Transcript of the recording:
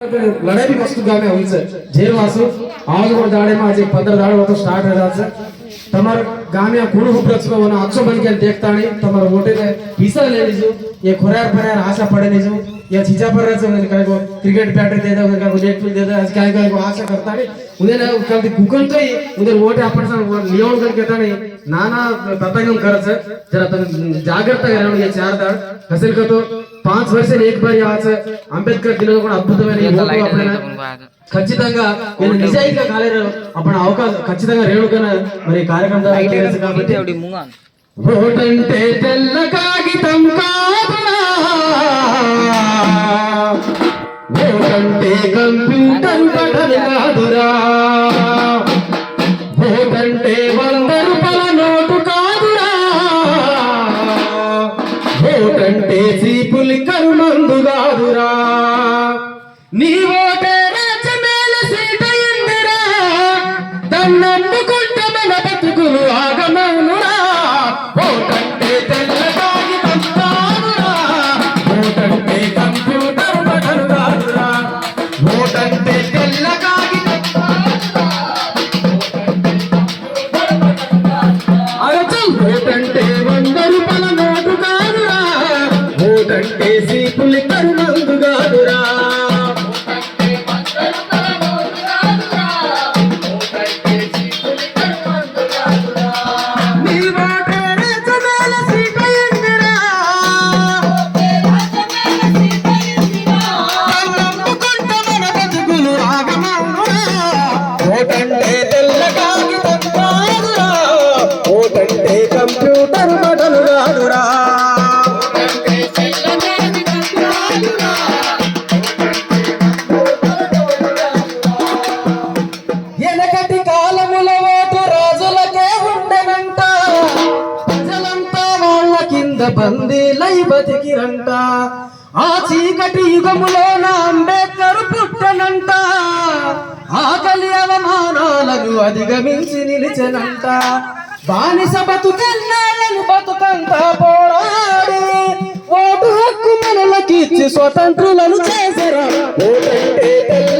લડેલી વસ્તુ ગામે હોય છે. જેલવાસી આવગોળ દાડેમાં આજે પંદર દાડો તો સ્ટાર્ટ રહ્યા છે. તમારે ગામે ગુરુ પ્રશ્ન આખો બની ગયા દેખતા નહીં તમારે વોટીને પીસા લઈ લીધું, એ ખોરાક ફરાર આશા પડે નહીં એ ચીજા પર રહેશે ઉને કાંઈક ક્રિકેટ બેટર દે દે ઉને કાંઈક એક ફીલ દે દે, આજ કાંઈક કાંઈક આશા કરતા નહીં. ઉને કાંઈક ગૂગલ કઈ ઉને વોટ આપણને લિયોન કરી કહેતા નહીં. નાના તતંગમ કરે છે, જરા તમે જાગૃત રહેવાનું એ ચાર દાડ. હસિલ કરતો పాంచ్ వర్షాలు ఏక్ బారి ఆచ. అంబేద్కర్ దినోత్సవం అద్భుతమైన ఖచ్చితంగా నేను నిజాయితీగా కాలేరు. అప్పుడు అవకాశం ఖచ్చితంగా రేణుకన మరి కార్యక్రమం కాబట్టి ఓటంటే తెల్ల కాగితం కాదురా. ఓటంటే కంప్యూటర్ కాదురా. ఓటంటే శ్రీ పులి కరుణందు కాదురా నీ ఓటే రాజమేల సీత ఇందిరా. దన్నమ్ముకుంటే మన బతుకులు ఆగ కాదురా కరుణందుగాదురా కంప్యూటర్ బటన్ రాదురా. బందీలై బతికిరంట. ఆ చీకటి యుగములోన నా అంబేద్కర్ పుట్టనంట. ఆకలి అవమానాలను అధిగమించి నిలిచెనంట. బానిస బతుకెన్నాళ్ళను బతుకంతా పోరాడి. ఓటు హక్కు మనలకిచ్చి స్వతంత్రులను చేసరా. ఓటే